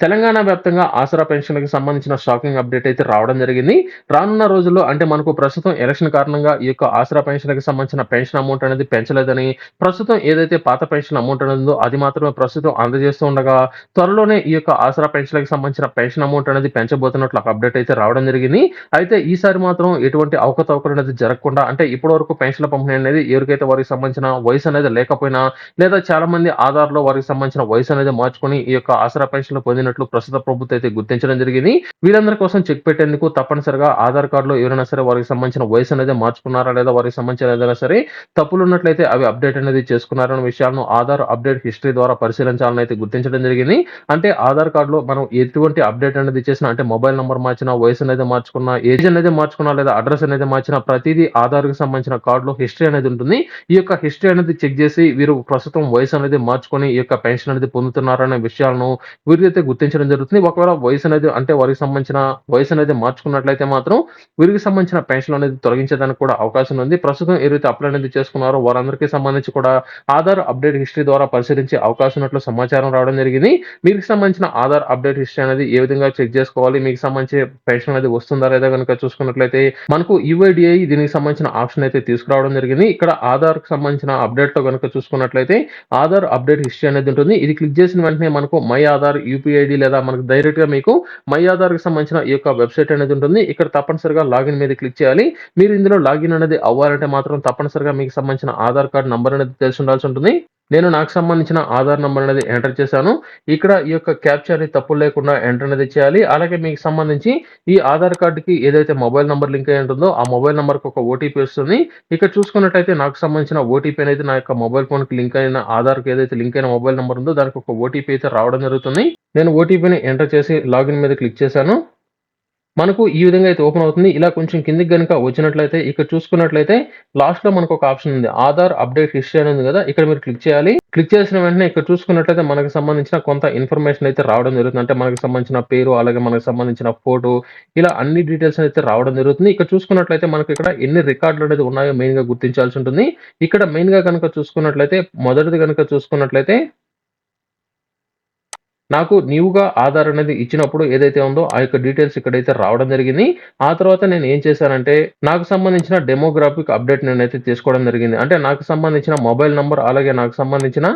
తెలంగాణ వ్యాప్తంగా ఆసరా పెన్షన్లకు సంబంధించిన షాకింగ్ అప్డేట్ అయితే రావడం జరిగింది. రానున్న రోజుల్లో అంటే మనకు ప్రస్తుతం ఎలక్షన్ కారణంగా ఈ యొక్క ఆసరా పెన్షన్లకు సంబంధించిన పెన్షన్ అమౌంట్ అనేది పెంచలేదని ప్రస్తుతం ఏదైతే పాత పెన్షన్ అమౌంట్ అనేది ఉందో అది మాత్రమే ప్రస్తుతం అందజేస్తూ ఉండగా త్వరలోనే ఈ యొక్క ఆసరా పెన్షన్లకు సంబంధించిన పెన్షన్ అమౌంట్ అనేది పెంచబోతున్నట్లు ఒక అప్డేట్ అయితే రావడం జరిగింది. అయితే ఈసారి మాత్రం ఎటువంటి అవకతవకలు అనేది జరగకుండా అంటే ఇప్పటి వరకు పెన్షన్ల పంపిణీ అనేది ఎవరికైతే వారికి సంబంధించిన వయసు అనేది లేకపోయినా లేదా చాలా మంది ఆధార్లో వారికి సంబంధించిన వయసు అనేది మార్చుకొని ఈ యొక్క ఆసరా పెన్షన్లు పొందినట్లు ప్రస్తుత ప్రభుత్వం అయితే గుర్తించడం జరిగింది. వీరందరి కోసం చెక్ పెట్టేందుకు తప్పనిసరిగా ఆధార్ కార్డులో ఎవరైనా సరే వారికి సంబంధించిన వయసు అనేది మార్చుకున్నారా లేదా వారికి సంబంధించిన ఏదైనా సరే తప్పులు ఉన్నట్లయితే అవి అప్డేట్ అనేది చేసుకున్నారన్న విషయాలను ఆధార్ అప్డేట్ హిస్టరీ ద్వారా పరిశీలించాలని అయితే గుర్తించడం జరిగింది. అంటే ఆధార్ కార్డులో మనం ఎటువంటి అప్డేట్ అనేది చేసినా అంటే మొబైల్ నెంబర్ మార్చినా వయసు అనేది మార్చుకున్నా ఏజ్ అనేది మార్చుకున్నా లేదా అడ్రస్ అనేది మార్చినా ప్రతిదీ ఆధార్కి సంబంధించిన కార్డులో హిస్టరీ అనేది ఉంటుంది. ఈ యొక్క హిస్టరీ అనేది చెక్ చేసి వీరు ప్రస్తుతం వయసు అనేది మార్చుకొని ఈ యొక్క పెన్షన్ అనేది పొందుతున్నారనే విషయాలను వీరైతే గుర్తించడం జరుగుతుంది. ఒకవేళ వయసు అనేది అంటే వారికి సంబంధించిన వయసు అనేది మార్చుకున్నట్లయితే మాత్రం వీరికి సంబంధించిన పెన్షన్ అనేది తొలగించడానికి కూడా అవకాశం ఉంది. ప్రస్తుతం ఏదైతే అప్లై అనేది చేసుకున్నారో వారందరికీ సంబంధించి కూడా ఆధార్ అప్డేట్ హిస్టరీ ద్వారా పరిశీలించే అవకాశం ఉన్నట్లు సమాచారం రావడం జరిగింది. మీకు సంబంధించిన ఆధార్ అప్డేట్ హిస్టరీ అనేది ఏ విధంగా చెక్ చేసుకోవాలి? మీకు సంబంధించి పెన్షన్ అనేది వస్తుందా లేదా కనుక చూసుకున్నట్లయితే మనకు యుఐడిఐ దీనికి సంబంధించిన ఆప్షన్ అయితే తీసుకురావడం జరిగింది. ఇక్కడ ఆధార్కి సంబంధించిన అప్డేట్లో కనుక చూసుకున్నట్లయితే ఆధార్ అప్డేట్ హిస్టరీ అనేది ఉంటుంది. ఇది క్లిక్ చేసిన వెంటనే మనకు మై ఆధార్ యూపీఐ ఐడి లేదా మనకు డైరెక్ట్గా మీకు మై ఆధార్కి సంబంధించిన ఈ యొక్క వెబ్సైట్ అనేది ఉంటుంది. ఇక్కడ తప్పనిసరిగా లాగిన్ మీద క్లిక్ చేయాలి. మీరు ఇందులో లాగిన్ అనేది అవ్వాలంటే మాత్రం తప్పనిసరిగా మీకు సంబంధించిన ఆధార్ కార్డ్ నంబర్ అనేది తెలిసి ఉండాల్సి ఉంటుంది. నేను నాకు సంబంధించిన ఆధార్ నెంబర్ అనేది ఎంటర్ చేశాను. ఇక్కడ ఈ యొక్క క్యాప్చర్ అనేది తప్పులు లేకుండా ఎంటర్ అనేది చేయాలి. అలాగే మీకు సంబంధించి ఈ ఆధార్ కార్డుకి ఏదైతే మొబైల్ నెంబర్ లింక్ అయి ఉంటుందో ఆ మొబైల్ నెంబర్కి ఒక ఓటీపీ వస్తుంది. ఇక్కడ చూసుకున్నట్టయితే నాకు సంబంధించిన ఓటీపీ అనేది నా యొక్క మొబైల్ ఫోన్కి లింక్ అయిన ఆధార్కి ఏదైతే లింక్ అయిన మొబైల్ నెంబర్ ఉందో దానికి ఒక ఓటీపీ అయితే రావడం జరుగుతుంది. నేను ఓటీపీని ఎంటర్ చేసి లాగిన్ మీద క్లిక్ చేశాను. మనకు ఈ విధంగా అయితే ఓపెన్ అవుతుంది. ఇలా కొంచెం కిందికి కనుక వచ్చినట్లయితే ఇక్కడ చూసుకున్నట్లయితే లాస్ట్లో మనకు ఒక ఆప్షన్ ఉంది. ఆధార్ అప్డేట్ హిస్టరీ అని ఉంది కదా ఇక్కడ మీరు క్లిక్ చేయాలి. క్లిక్ చేసిన వెంటనే ఇక్కడ చూసుకున్నట్లయితే మనకు సంబంధించిన కొంత ఇన్ఫర్మేషన్ అయితే రావడం జరుగుతుంది. అంటే మనకు సంబంధించిన పేరు అలాగే మనకు సంబంధించిన ఫోటో ఇలా అన్ని డీటెయిల్స్ అయితే రావడం జరుగుతుంది. ఇక్కడ చూసుకున్నట్లయితే మనకు ఇక్కడ ఎన్ని రికార్డులు అనేది ఉన్నాయో మెయిన్గా గుర్తించాల్సి ఉంటుంది. ఇక్కడ మెయిన్గా కనుక చూసుకున్నట్లయితే మొదటిది కనుక చూసుకున్నట్లయితే నాకు న్యూగా ఆధార్ అనేది ఇచ్చినప్పుడు ఏదైతే ఉందో ఆ యొక్క డీటెయిల్స్ ఇక్కడైతే రావడం జరిగింది. ఆ తర్వాత నేను ఏం చేశానంటే నాకు సంబంధించిన డెమోగ్రాఫిక్ అప్డేట్ నేనైతే తీసుకోవడం జరిగింది. అంటే నాకు సంబంధించిన మొబైల్ నంబర్ అలాగే నాకు సంబంధించిన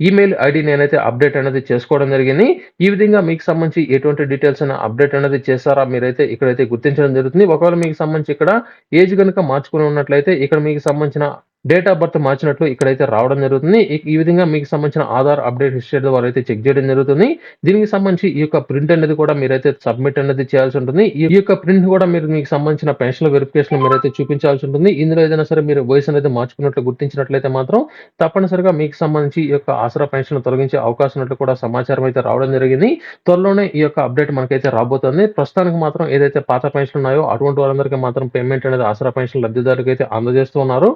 ఈమెయిల్ ఐడి నేనైతే అప్డేట్ అనేది చేసుకోవడం జరిగింది. ఈ విధంగా మీకు సంబంధించి ఎటువంటి డీటెయిల్స్ అయినా అప్డేట్ అనేది చేస్తారా మీరైతే ఇక్కడైతే గుర్తించడం జరుగుతుంది. ఒకవేళ మీకు సంబంధించి ఇక్కడ ఏజ్ కనుక మార్చుకుని ఉన్నట్లయితే ఇక్కడ మీకు సంబంధించిన డేట్ ఆఫ్ బర్త్ మార్చినట్లు ఇక్కడైతే రావడం జరుగుతుంది. ఈ- విధంగా మీకు సంబంధించిన ఆధార్ అప్డేట్ హిస్టరీ వారు అయితే చెక్ చేయడం జరుగుతుంది. దీనికి సంబంధించి ఈ యొక్క ప్రింట్ అనేది కూడా మీరైతే సబ్మిట్ అనేది చేయాల్సి ఉంటుంది. ఈ యొక్క ప్రింట్ కూడా మీరు మీకు సంబంధించిన పెన్షన్ వెరిఫికేషన్ మీరైతే చూపించాల్సి ఉంటుంది. ఇందులో ఏదైనా సరే మీరు వయసు అనేది మార్చుకున్నట్లు గుర్తించినట్లయితే మాత్రం తప్పనిసరిగా మీకు సంబంధించి ఈ యొక్క ఆసరా పెన్షన్ తొలగించే అవకాశం ఉన్నట్లు కూడా సమాచారం అయితే రావడం జరిగింది. త్వరలోనే ఈ యొక్క అప్డేట్ మనకైతే రాబోతుంది. ప్రస్తుతానికి మాత్రం ఏదైతే పాత పెన్షన్ ఉన్నాయో అటువంటి వారందరికీ మాత్రం పేమెంట్ అనేది ఆసరా పెన్షన్ లబ్ధిదారులకు అయితే అందజేస్తున్నారు